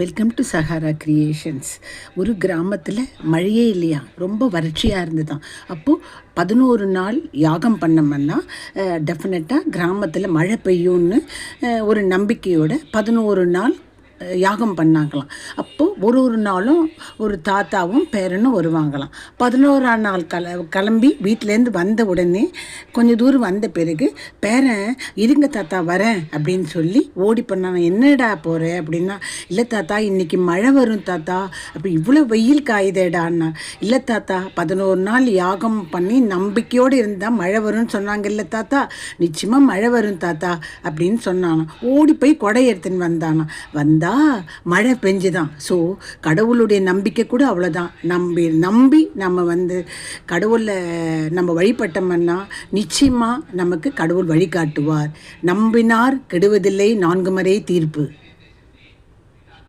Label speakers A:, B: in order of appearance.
A: Welcome to Sahara creations ஒரு கிராமத்தில் மழையே இல்லையா? ரொம்ப வறட்சியாக இருந்ததாம் அப்போது பதினோரு நாள் யாகம் பண்ணோம்னா டெஃபினட்டாக கிராமத்தில் மழை பெய்யும்னு ஒரு நம்பிக்கையோட பதினோரு நாள் யாகம் பண்ணாங்களாம். அப்போது ஒரு ஒரு நாளும் ஒரு தாத்தாவும் பேரனும் வருவாங்களாம். பதினோராம் நாள் கல கிளம்பி வீட்டிலேருந்து வந்த உடனே கொஞ்சம் தூரம் வந்த பிறகு பேரன் இருங்க தாத்தா வரேன் அப்படின்னு சொல்லி ஓடி பண்ணான் என்னடா போகிற அப்படின்னா இல்லை தாத்தா இன்னைக்கு மழை வரும் தாத்தா. அப்படி இவ்வளோ வெயில் காயுதேடான்னா. இல்லை தாத்தா பதினோரு நாள் யாகம் பண்ணி நம்பிக்கையோடு இருந்தால் மழை வரும்னு சொன்னாங்க இல்லை தாத்தா. நிச்சயமாக மழை வரும் தாத்தா அப்படின்னு சொன்னானா ஓடி போய் கொடை எடுத்துன்னு வந்தானா வந்தா மழை பெஞ்சுதான். ஸோ கடவுளுடைய நம்பிக்கை கூட அவ்வளோதான் நம்பி நம்பி நம்ம வந்து கடவுளை நம்ம வழிபட்டோம்னா நிச்சயமாக நமக்கு கடவுள் வழிகாட்டுவார். நம்பினார் கெடுவதில்லை நான்கு முறை தீர்ப்பு.